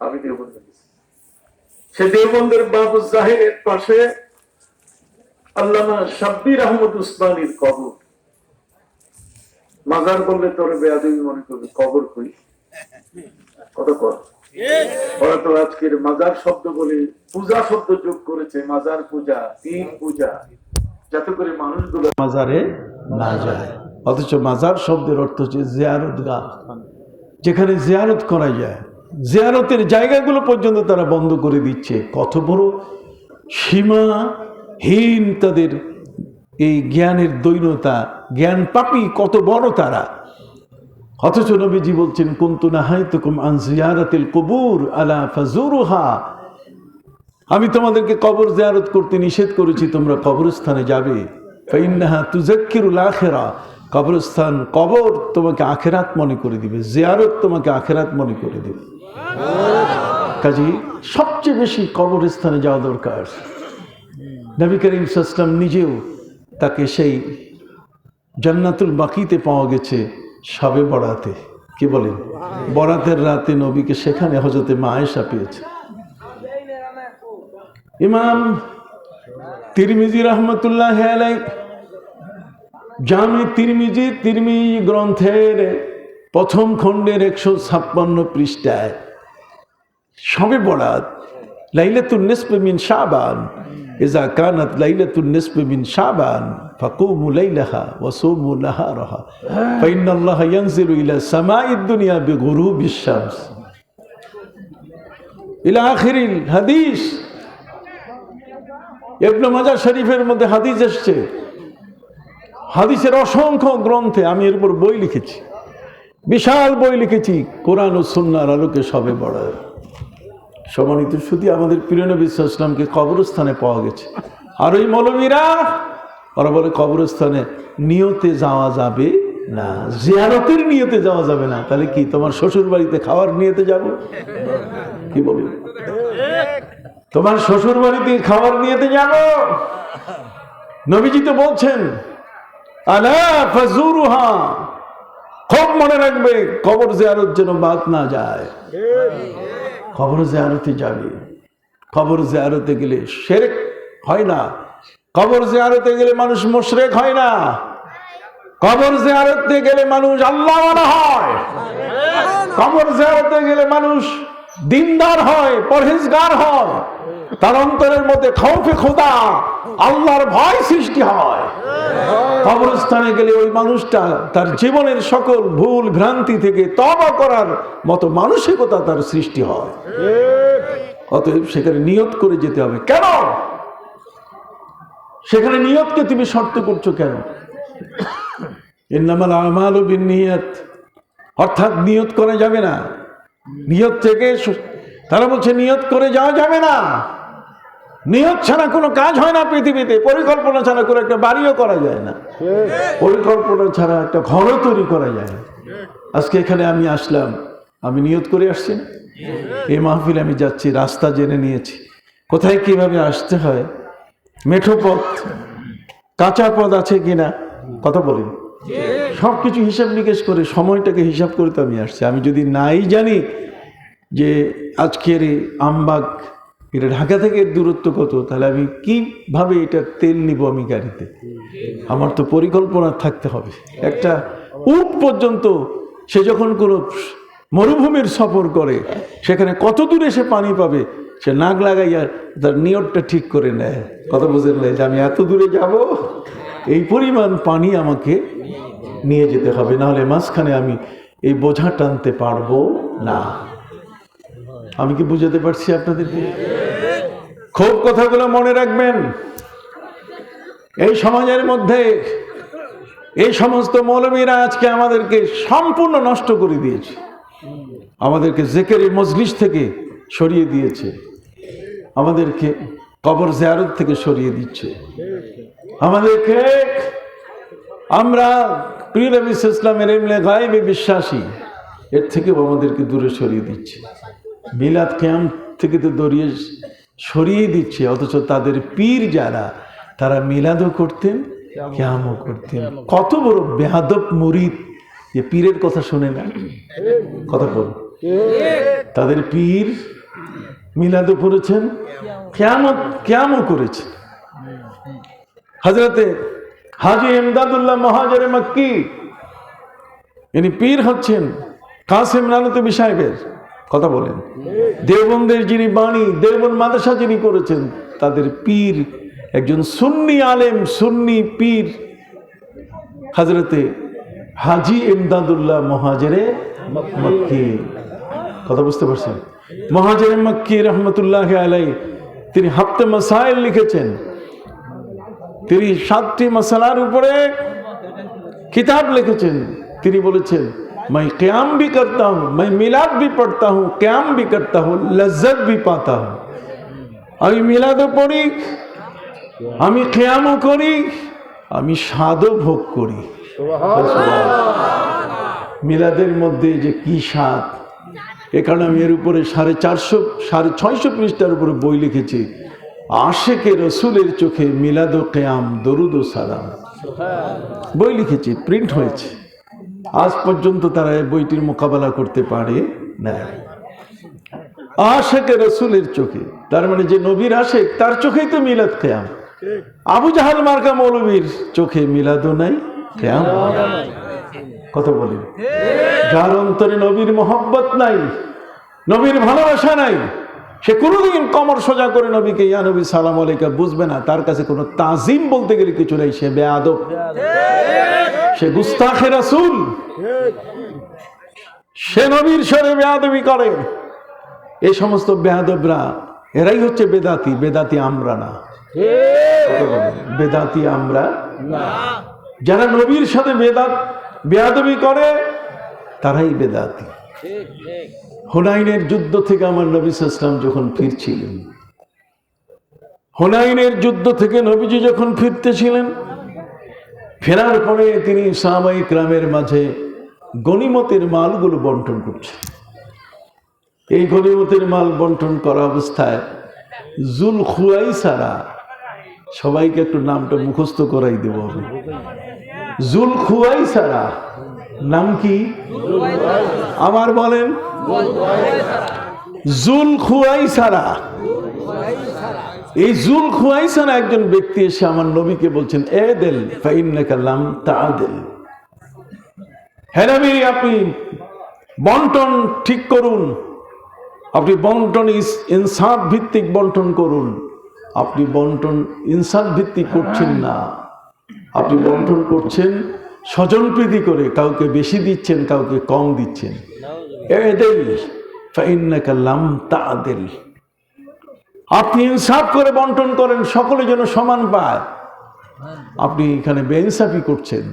আমি দেওবন্দে সে দেওবন্দের বাবু জাহেরের পাশে আল্লামা শাব্বির আহমদ উসমানীর কবর। মাজার বললে তোর বেয়াদবি মনে করবে, কবর কই? কত কর? ওরা তো আজকের মাজার শব্দ বলে পূজা শব্দ যোগ করেছে, মাজার পূজা পীর পূজা, যাতে করে মানুষগুলো মাজারে না যায়। অথচ মাজার শব্দের অর্থ হচ্ছে জিয়ারত গা যেখানে জিয়ারত করা যায়। জিয়ারতের জায়গাগুলো পর্যন্ত তারা বন্ধ করে দিচ্ছে। কত বড় সীমাহীন তাদের এই জ্ঞানের দৈনতা, জ্ঞান পাপি কত বড় তারা। অথচ নবীজি বলছেন, কুন্তু নাহাইতুকুম আন জিয়ারাতিল কবুর আলা ফাজুরুহা। আমি তোমাদেরকে কবর জিয়ারত করতে নিষেধ করেছি, তোমরা কবরস্থানে যাবে। ফাইন্নাহা আখেরা। কবরস্থান কবর তোমাকে আখেরাত মনে করে দিবে, জিয়ারত তোমাকে আখেরাত মনে করে দিবে। কাজী সবচেয়ে বেশি কবরস্থানে যাওয়া দরকার। নবী করিম সাল্লাম নিজেও তাকে সেই জান্নাতুল বাকিতে পাওয়া গেছে সাবে বরাতে। কি বলেন? বরাতের রাতে নবীকে সেখানে হজরতে মা আয়েশা পেয়েছে। ইমাম তিরমিজি রহমতুল্লাহ আলাই জামে তিরমিজি তিরমিজি গ্রন্থের প্রথম খণ্ডের একশো ছাপ্পান্ন পৃষ্ঠায় সবে বরাত লাইলাতুন নিসফে মিন শাবান ইজা কানাত লাইলাতুন নিসফে মিন শাবান ফাকুমু লাইলাহা ওয়া সুমু নাহারাহা। ফাইন্না আল্লাহ ইয়ানজিলু ইলা সামাইদ দুনিয়া বিগুরুবিশ শামস। ইলা আখিরিল হাদিস। ইবনে মাজাহ শরীফের মধ্যে হাদিস এসছে। হাদিসের অসংখ্য গ্রন্থে আমি এর উপর বই লিখেছি। বিশাল বই লিখেছি। কোরআন ও সুন্নার আলোকে সবে বড়। সম্মানিত শুধু আমাদের প্রিয় নবী ইসলামকে কবরস্থানে পাওয়া গেছে। আর ওই মৌলবীরা ওরা বলে, কবরস্থানে নিয়তে যাওয়া যাবে না। জিয়ারতের নিয়তে যাওয়া যাবে না। তাহলে কি, তোমার শ্বশুর বাড়িতে খাওয়ার নিয়তে যাব? কি বলবে? তোমার শ্বশুর বাড়িতে খাবার নিয়েতে যাব? নবীজি তো বলছেন, আলা ফাজুরুহা। খুব মনে রাখবে, কবর জিয়ারত যেন বাদ না যায়। কবর জেয়ারতে যাবে। কবর জেয়ারতে গেলে শেরেক হয় না। কবর জেয়ারতে গেলে মানুষ মোশরেক হয় না। কবর জেয়ারতে গেলে মানুষ আল্লাহ হয়। কবর জেয়ারতে গেলে মানুষ দিনদার হয়, পরহেজগার হয়। তার অন্তরের মধ্যে খৌফে খোদা, আল্লাহর ভয় সৃষ্টি হয়। কবরস্থানে গেলে ওই মানুষটা তার জীবনের সকল ভুল ভ্রান্তি থেকে তবা করার মতো মানসিকতা তার সৃষ্টি হয়। অতএব সেখানে নিয়ত করে যেতে হবে। কেন? সেখানে নিয়তকে তুমি শর্ত করছ কেন? ইন্নামাল আমাল বিনিয়ত অর্থাৎ নিয়ত করা যাবে না। নিয়ত থেকে তারা বলছে, নিয়ত করে যাওয়া যাবে না। নিয়ত ছাড়া কোনো কাজ হয় না পৃথিবীতে। পরিকল্পনা ছাড়া কোনো একটা বাড়িও করা যায় না। পরিকল্পনা ছাড়া একটা ঘরও তৈরি করা যায় না। আজকে এখানে আমি আসলাম। আমি নিয়ত করে আসছি না? এই মাহফিলে আমি যাচ্ছি রাস্তা জেনে নিয়েছি। কোথায় কীভাবে আসতে হয়? মেঠো পথ কাঁচা পথ আছে কিনা? কথা বলি। সব কিছু হিসাব নিকেশ করে সময়টাকে হিসাব করে তো আমি আসছি। আমি যদি নাই জানি যে আজকের আমবাগ এটা ঢাকা থেকে দূরত্ব কত? তাহলে আমি কীভাবে এটা তেল নিব আমি গাড়িতে? আমার তো পরিকল্পনা থাকতে হবে। একটা উট পর্যন্ত সে যখন কোনো মরুভূমির সফর করে, সেখানে কত দূরে সে পানি পাবে, সে নাক লাগাইয়া তার নিয়তটা ঠিক করে নেয়। কথা বুঝেন যে আমি এত দূরে যাব? এই পরিমাণ পানি আমাকে নিয়ে যেতে হবে, নাহলে মাঝখানে আমি এই বোঝা টানতে পারব না। আমি কি বুঝাতে পারছি আপনাদেরকে? খুব কথাগুলো মনে রাখবেন। এই সমাজের মধ্যে এই সমস্ত মৌলবীরা আজকে আমাদেরকে সম্পূর্ণ নষ্ট করে দিয়েছে। আমাদেরকে জেকের মজলিস থেকে সরিয়ে দিয়েছে। আমাদেরকে কবর জিয়ারত থেকে সরিয়ে দিচ্ছে। আমাদেরকে আমরা প্রিয় নবী ইসলামের এমলে গায়েবে বিশ্বাসী, এর থেকেও আমাদেরকে দূরে সরিয়ে দিচ্ছে। মিলাদ ক্যাম্প থেকে তো দরিয়ে সরিয়ে দিচ্ছে, অথচ তাদের পীর যারা, তারা মিলাদও করতেন ক্যামও করতেন। কত বড় বেহাদব মুরিদ, যে পীরের কথা শোনে না। কথা বল। তাদের পীর মিলাদও পড়েছেন কেমন কেমন করেছেন। হজরতে হাজি এমদাদুল্লাহ মহাজরে মক্কি, ইনি পীর হচ্ছেন কাসেম রানতবি সাহেবের। কথা বলেন। দেওবন্দের যিনি বাণী দেওবন মাদ্রাসা যিনি করেছেন, তাদের পীর, একজন সুন্নি আলেম, সুন্নি পীর, হাজরতে হাজি ইমদাদুল্লাহ মহাজেরে মক্কি। কথা বুঝতে পারছেন? মহাজেরে মক্কি রহমতুল্লাহ আলাই তিনি হাফতে মাসাইল লিখেছেন। তিনি সাতটি মশালার উপরে কিতাব লিখেছেন। তিনি বলেছেন मैं क्याम भी करता हूँ मैं मिलाद भी पढ़ता हूँ क्याम भी करता हूँ लज्जत भी पाता हूँ আমি মিলাদও পড়ি আমি কেয়ামও করি আমি স্বাদও ভোগ করি মিলাদের মধ্যে যে কি স্বাদ এ কারণে আমি এর উপরে সাড়ে চারশো সাড়ে ছয়শো পৃষ্ঠার উপরে বই লিখেছি আশেকে রসুলের চোখে মিলাদ ও কেয়াম দরুদ ও সালাম বই লিখেছি প্রিন্ট হয়েছে আজ পর্যন্ত তারা এই বইটির মোকাবেলা করতে পারে না রসুলের চোখে, তার মানে যে নবীর আশেক তার চোখেই তো মিলাদ খেয়াম আবু জাহাল মার্কা মৌলবীর চোখে মিলাদও নাই খেয়াম কথা বলেন যার অন্তরে নবীর মোহব্বত নাই, নবীর ভালোবাসা নাই সে কোনোদিন কমর সোজা করে নবীকে, ইয়া নবী, সালাম আলাইকা বুঝবে না। তার কাছে কোনো তাজিম বলতে গেলে কিছু নেই, সে বেয়াদব। সে গুস্তাখে রাসূল। সে নবীর স্বরে বেয়াদবি করে। এই সমস্ত বেয়াদবরা, এরাই হচ্ছে বেদাতি। বেদাতি আমরা না। বেদাতি আমরা যারা নবীর সাথে বেদাত বেয়াদবি করে, তারাই বেদাতি। হোনাইনের যুদ্ধ থেকে আমার নবী ইসলাম যখন ফিরছিলেন, হোনাইনের যুদ্ধ থেকে নবীজি যখন ফিরতেছিলেন, ফেরার পরে তিনি সামাই গ্রামের মাঝে গনিমতের মালগুলো বন্টন করছেন। এই গনিমতের মাল বন্টন করা অবস্থায় জুল খুয়াই সারা সবাইকে একটু নামটা মুখস্থ করাই দেব আমি। জুল খুয়াই সারা নাম কি? আমার বলেন। জুল খুয়াই সারা এই জুল খুয়াই সারা একজন ব্যক্তি এসে আমার নবীকে বলছেন, এ দেল ফাইনাকাল্লাম তা দেল হ্যাঁ আপনি বন্টন ঠিক করুন। আপনি বন্টন ইনসাফ ভিত্তিক বন্টন করুন। আপনি বন্টন ইনসাফ ভিত্তিক করছেন না। আপনি বন্টন করছেন স্বজনপ্রীতি করে, কাউকে বেশি দিচ্ছেন, কাউকে কম দিচ্ছেন। এদেল ফাইন্নাকা লাম তাদেল। আপনি ইনসাফ করে বন্টন করেন, সকলে যেন সমান পায়। আপনি এখানে বেইনসাফি করছেন।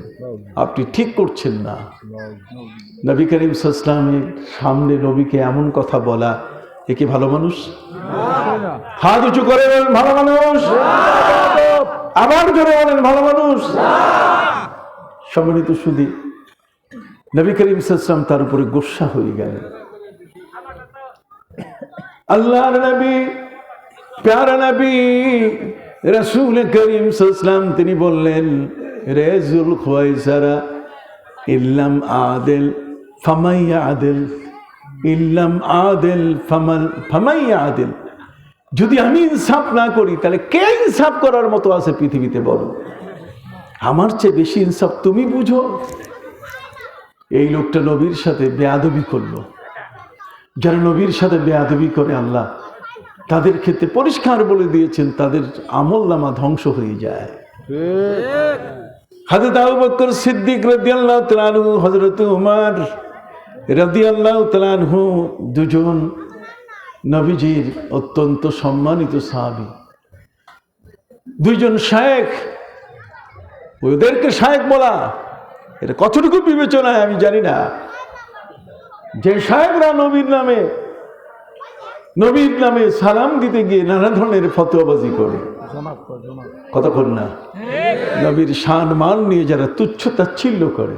আপনি ঠিক করছেন না। নবী করিম সাল্লামের সামনে নবীকে এমন কথা বলা, এ কি ভালো মানুষ? হাত উঁচু করে বলেন, ভালো মানুষ। আবার জোরে বলেন, ভালো মানুষ। সম্মানিত সুদী নবী করিম সাল্লাম তার উপরে গোসা হয়ে গেলেন। আল্লাহর নবী, প্যারা নবী, রসুল করিম সাল্লাম তিনি বললেন রেজুল খোয়াইসারা ইল্লাম আদেল ফামাইয়া আদেল, ইল্লাম আদেল ফামাল ফামাইয়া আদেল। যদি আমি ইনসাফ না করি, তাহলে কে ইনসাফ করার মতো আছে পৃথিবীতে বলো? আমার চেয়ে বেশি ইনসাফ তুমি বুঝো? এই লোকটা নবীর সাথে বেয়াদবি করল। যারা নবীর সাথে বেয়াদবি করে আল্লাহ, তাদের ক্ষেত্রে পরিষ্কার বলে দিয়েছেন, তাদের আমল নামা ধ্বংস হয়ে যায়। হাজরত আবু বকর সিদ্দিক রাদিয়াল্লাহু তাআলা আনহু, হযরত উমর দুজন নবীজির অত্যন্ত সম্মানিত সাহাবী। দুইজন শায়েখ, ওদেরকে শায়েখ বলা এটা কতটুকু বিবেচনায় আমি জানি না। যে শায়েকরা নবীর নামে নবীর নামে সালাম দিতে গিয়ে নানা ধরনের ফতোয়াবাজি করে। কতক্ষণ না। নবীর শান মান নিয়ে যারা তুচ্ছ তাচ্ছিল্য করে।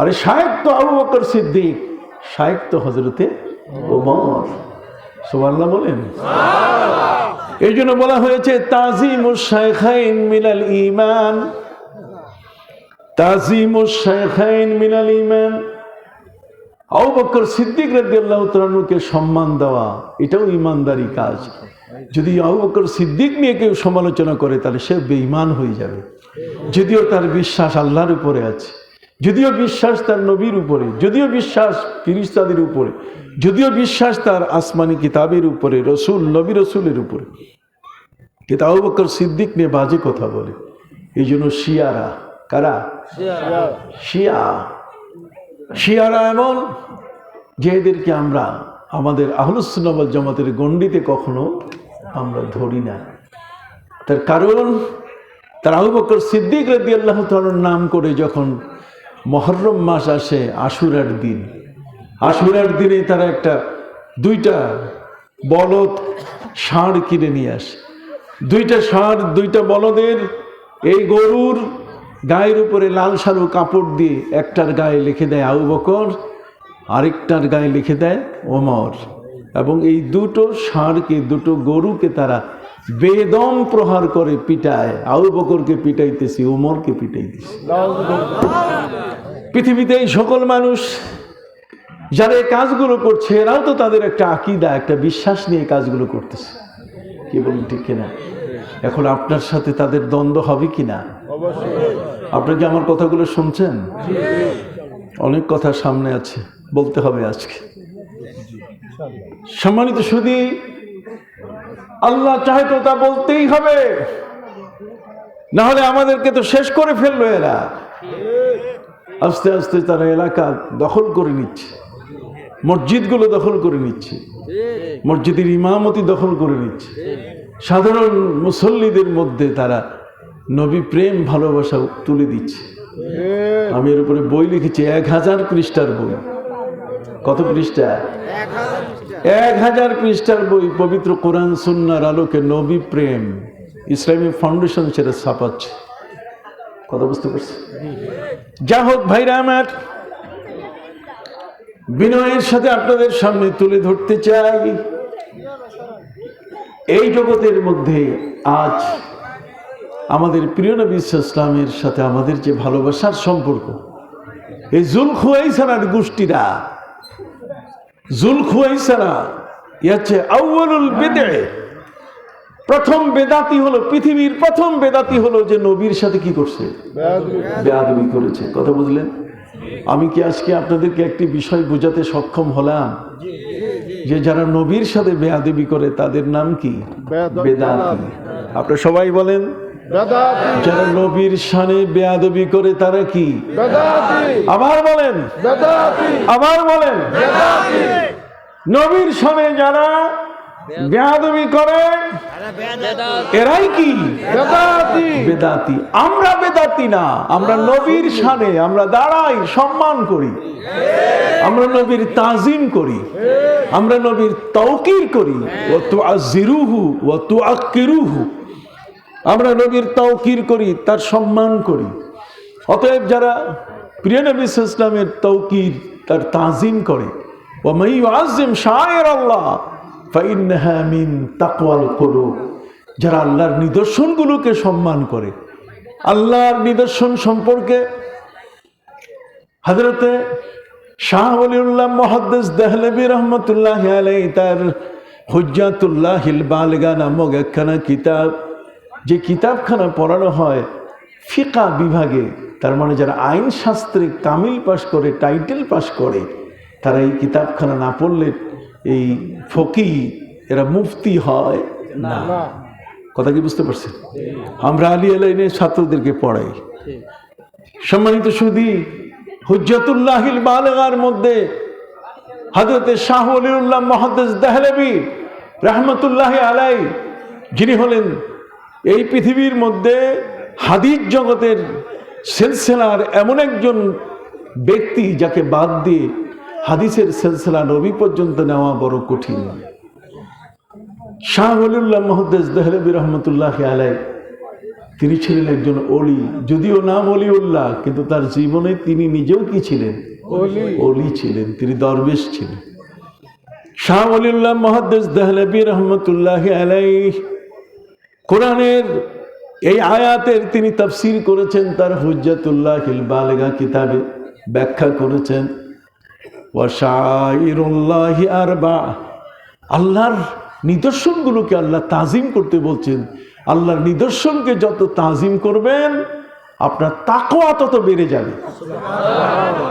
আরে শায়েক তো আবু বকর সিদ্দিক শায়েক তো হজরতে ওমর। সুবহানাল্লাহ বলেন। এই জন্য বলা হয়েছে তাজিম শাইখাইন মিনাল ইমান তাজিম শাইখাইন মিনাল ইমান সিদ্দিক সম্মান দেওয়া, এটাও ইমানদারি কাজ। যদি আবু বকর সিদ্দিক নিয়ে কেউ সমালোচনা করে, তাহলে সে বেঈমান হয়ে যাবে। যদিও তার বিশ্বাস আল্লাহর উপরে আছে, যদিও বিশ্বাস তার নবীর উপরে, যদিও বিশ্বাস ফিরিস্তাদের উপরে, যদিও বিশ্বাস তার আসমানি কিতাবের উপরে, রসুল, নবী রসুলের উপরে। কিন্তু আবু বকর সিদ্দিক নিয়ে বাজে কথা বলে। এই জন্য শিয়ারা কারা? শিয়া। শিয়ারা এমন যেদেরকে আমরা আমাদের আহলুসুন্নাবল জামাতের গণ্ডিতে কখনো আমরা ধরি না। তার কারণ তার আবু বকর সিদ্দিক রাদি আল্লাহ তাআলার নাম করে যখন মহরম মাস আসে, আশুরার দিন। আশুরার দিনে তারা একটা দুইটা বলদ ষাঁড় কিনে নিয়ে আসে। দুইটা ষাঁড়, দুইটা বলদের, এই গরুর গায়ের উপরে লাল সারু কাপড় দিয়ে একটার গায়ে লিখে দেয় আবু বকর, আরেকটার গায়ে লিখে দেয় ওমর। এবং এই দুটো ষাঁড়কে দুটো গরুকে তারা বেদম প্রহার করে পিটায়। আবু বকরকে পিটাইতেছি, ওমরকে পিটাইতেছি। পৃথিবীতে এই সকল মানুষ যারা এই কাজগুলো করছে, এরাও তো তাদের একটা আকিদা, একটা বিশ্বাস নিয়ে কাজগুলো করতেছে। কি বলুন, ঠিক কিনা? এখন আপনার সাথে তাদের দ্বন্দ্ব হবে কিনা? আপনি কি আমার কথাগুলো শুনছেন? অনেক কথা সামনে আছে বলতে হবে আজকে। সম্মানিত শুধু আল্লাহ চাহে তো তা বলতেই হবে। না হলে আমাদেরকে তো শেষ করে ফেলল এরা। আস্তে আস্তে তারা এলাকা দখল করে নিচ্ছে। মসজিদগুলো দখল করে নিচ্ছে। মসজিদের ইমামতি দখল করে নিচ্ছে। সাধারণ মুসল্লিদের মধ্যে তারা নবী প্রেম ভালোবাসা তুলে দিচ্ছে। আমি এর উপরে বই লিখেছি এক হাজার পৃষ্ঠার বই। কত পৃষ্ঠা? এক হাজার পৃষ্ঠার বই পবিত্র কোরআন সুন্নার আলোকে নবী প্রেম। ইসলামী ফাউন্ডেশন সেটা ছাপাচ্ছে। কথা বুঝতে পারছি? যা হোক ভাইরা আমার বিনয়ের সাথে আপনাদের সামনে তুলে ধরতে চাই। এই জগতের মধ্যে আজ আমাদের প্রিয় নবী ইসলামের সাথে আমাদের যে ভালোবাসার সম্পর্ক এই জুলখুয়াইসানার গোষ্ঠীরা জুলখুয়াইসানা হচ্ছে আউ্বালুল বেদে প্রথম বেদাতি হলো পৃথিবীর প্রথম বেদাতি হলো যে নবীর সাথে কি করছে? বেয়াদবি। করেছে। কথা বুঝলেন? আমি কি আজকে আপনাদেরকে একটি বিষয় বোঝাতে সক্ষম হলাম? যে যারা নবীর সাথে বেয়াদবি করে তাদের নাম কি? বেদাতি। আপনারা সবাই বলেন। যারা নবীর সানে বেয়াদবি করে তারা কি? আবার বলেন। আবার বলেন। নবীর সানে যারা বেয়াদবি করে। এরাই কি? বেদাতি। আমরা বেদাতি না। আমরা নবীর সানে আমরা দাঁড়াই সম্মান করি। আমরা নবীর তাজিম করি। আমরা নবীর তৌকির করি। ও তু আজিরুহু ও তু আকিরুহু আমরা নবীর তৌকির করি তার সম্মান করি। অতএব যারা প্রিয় নবী ইসলামের তৌকির তার তাজিম করে। ও মাই আজিম শায়ের আল্লাহ মিন তাকওয়াল কুলুব। যারা আল্লাহর নিদর্শনগুলোকে সম্মান করে, আল্লাহর নিদর্শন সম্পর্কে হজরতে শাহ অলিউল্লাহ মহাদ্দেস দেহলবী রহমতুল্লাহ আলাই তার হুজ্জাতুল্লাহ হিলবালগা নামক একখানা কিতাব, যে কিতাবখানা পড়ানো হয় ফিকা বিভাগে, তার মানে যারা আইন শাস্ত্রে কামিল পাশ করে, টাইটেল পাশ করে, তারা এই কিতাবখানা না পড়লে এই ফকি এরা মুফতি হয়? না। কথা কি বুঝতে পারছেন? আমরা আলী আলাইনে ছাত্রদেরকে পড়াই। সম্মানিত সুদী হুজ্জাতুল্লাহিল বালেগার মধ্যে হজরতে শাহ অলিউল্লাহ মহাদ্দেস দেহলেবি রহমতুল্লাহ আলাই যিনি হলেন এই পৃথিবীর মধ্যে হাদিস জগতের সিলসিলার এমন একজন ব্যক্তি যাকে বাদ দিয়ে হাদিসের সিলসিলা নবী পর্যন্ত নেওয়া বড় কঠিন। শাহ অলিউল্লাহ মহদ্দেস দেহলবী রহমতুল্লাহ আলাই তিনি ছিলেন একজন অলি যদিও নাম অলিউল্লাহ কিন্তু তার জীবনে তিনি নিজেও কি ছিলেন? অলি ছিলেন তিনি দরবেশ ছিলেন। শাহ অলিউল্লাহ মহাদ্দেস দেহলবী রহমতুল্লাহ আলাই কোরআনের এই আয়াতের তিনি তাফসির করেছেন তার হুজ্জাতুল্লাহ বালেগা কিতাবে ব্যাখ্যা করেছেন। ওয়াশাইরুল্লাহি আরবা। আল্লাহর নিদর্শনগুলোকে আল্লাহ তাজিম করতে বলছেন। আল্লাহর নিদর্শনকে যত তাজিম করবেন আপনার তাকোয়া তত বেড়ে যাবে।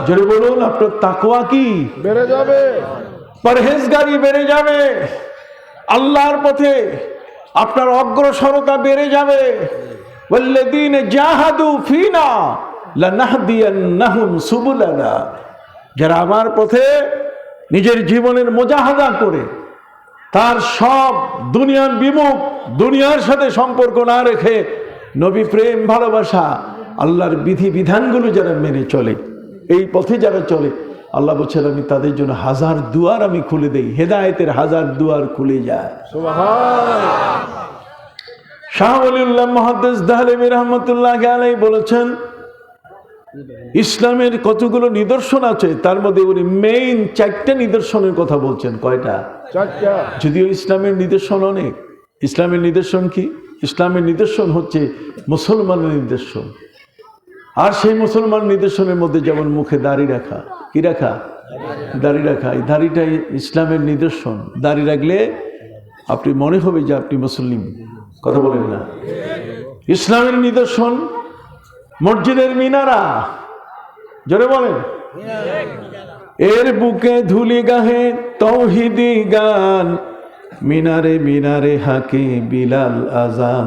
যদি বলুন আপনার তাকোয়া কি? বেড়ে যাবে। পরহেজগারি বেড়ে যাবে। আল্লাহর পথে আপনার অগ্রসরতা বেড়ে যাবে। জাহাদু ফিনা লানাহদিয়ান্নাহুম সুবুলানা। যারা আমার পথে নিজের জীবনের মোজাহাদা করে তার সব দুনিয়ার বিমুখ দুনিয়ার সাথে সম্পর্ক না রেখে নবী প্রেম ভালোবাসা আল্লাহর বিধি বিধানগুলো যারা মেনে চলে এই পথে যারা চলে আল্লাহ বলছেন আমি তাদের জন্য হাজার দুয়ার আমি খুলে দেই হেদায়েতের হাজার দুয়ার খুলে যায়। শাহ আলিউল্লাহ মহাদ্দেস দাহলেমি রহমতুল্লাহ আলাই বলেছেন ইসলামের কতগুলো নিদর্শন আছে তার মধ্যে উনি মেইন চারটা নিদর্শনের কথা বলছেন কয়টা? যদিও ইসলামের নিদর্শন অনেক। ইসলামের নিদর্শন কি? ইসলামের নিদর্শন হচ্ছে মুসলমানের নিদর্শন। আর সেই মুসলমান নিদর্শনের মধ্যে যেমন মুখে দাড়ি রাখা কি রাখা? দাড়ি রাখা। এই দাড়িটাই ইসলামের নিদর্শন। দাড়ি রাখলে আপনি মনে হবে যে আপনি মুসলিম। কথা বলেন না। ইসলামের নিদর্শন মসজিদের মিনারা। জোরে বলেন। এর বুকে ধুলি গাহে তৌহিদি গান। মিনারে মিনারে হাকে বিলাল আজান।